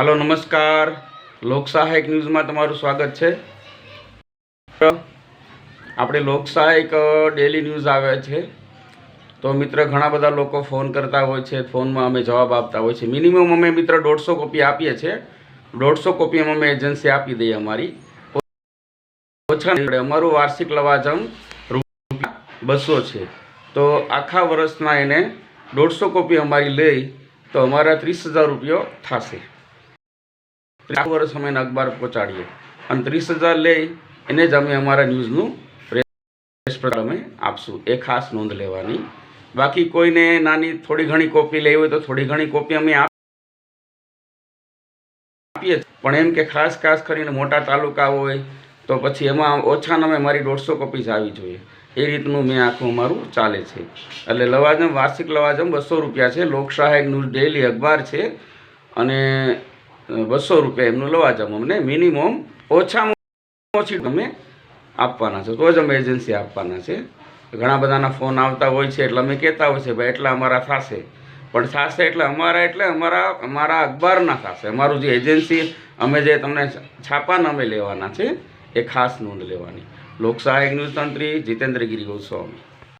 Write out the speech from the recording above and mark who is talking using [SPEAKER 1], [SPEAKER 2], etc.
[SPEAKER 1] હાલો, નમસ્કાર. લોકસહાયક ન્યૂઝમાં તમારું સ્વાગત છે. આપણે લોકસહાયક ડેલી ન્યૂઝ આવે છે. તો મિત્ર, ઘણા બધા લોકો ફોન કરતા હોય છે, ફોનમાં અમે જવાબ આપતા હોય છે. મિનિમમ અમે મિત્ર દોઢસો કોપી આપીએ છીએ. દોઢસો કોપી અમે એજન્સી આપી દઈએ અમારી. ઓછા અમારું વાર્ષિક લવાજમ રૂપિયા બસો છે. તો આખા વર્ષના એને દોઢસો કોપી અમારી લઈ તો અમારા ત્રીસ હજાર રૂપિયો થશે. આખું વર્ષ અમે અખબાર પહોંચાડીએ. અને ત્રીસ હજાર લઈ એને જ અમે અમારા ન્યૂઝનું પ્રેસ પ્રચાર અમે આપશું. એ ખાસ નોંધ લેવાની. બાકી કોઈને નાની થોડી ઘણી કોપી લેવી હોય તો થોડી ઘણી કોપી અમે આપીએ. પણ એમ કે ખાસ ખાસ કરીને મોટા તાલુકા હોય તો પછી એમાં ઓછામાં અમે મારી દોઢસો કોપીઝ આવી જોઈએ. એ રીતનું મેં આખું અમારું ચાલે છે. એટલે લવાજમ, વાર્ષિક લવાજમ બસો રૂપિયા છે. લોકસહાયક ન્યૂઝ ડેલી અખબાર છે. અને બસો રૂપિયા એમનું લવાજમ અમને મિનિમમ ઓછામાં ઓછી તમે આપવાના છે. તો જ અમે એજન્સી આપવાના છે. ઘણા બધાના ફોન આવતા હોય છે એટલે અમે કહેતા હોય છે, ભાઈ, એટલા અમારા થશે. પણ થશે એટલે અમારા એટલે અમારા અમારા અખબારના થશે. અમારું જે એજન્સી અમે જે તમને છાપાના અમે લેવાના છે, એ ખાસ નોંધ લેવાની. લોકસહાયક ન્યૂઝ તંત્રી જીતેન્દ્રગીરી ગોસ્વામી.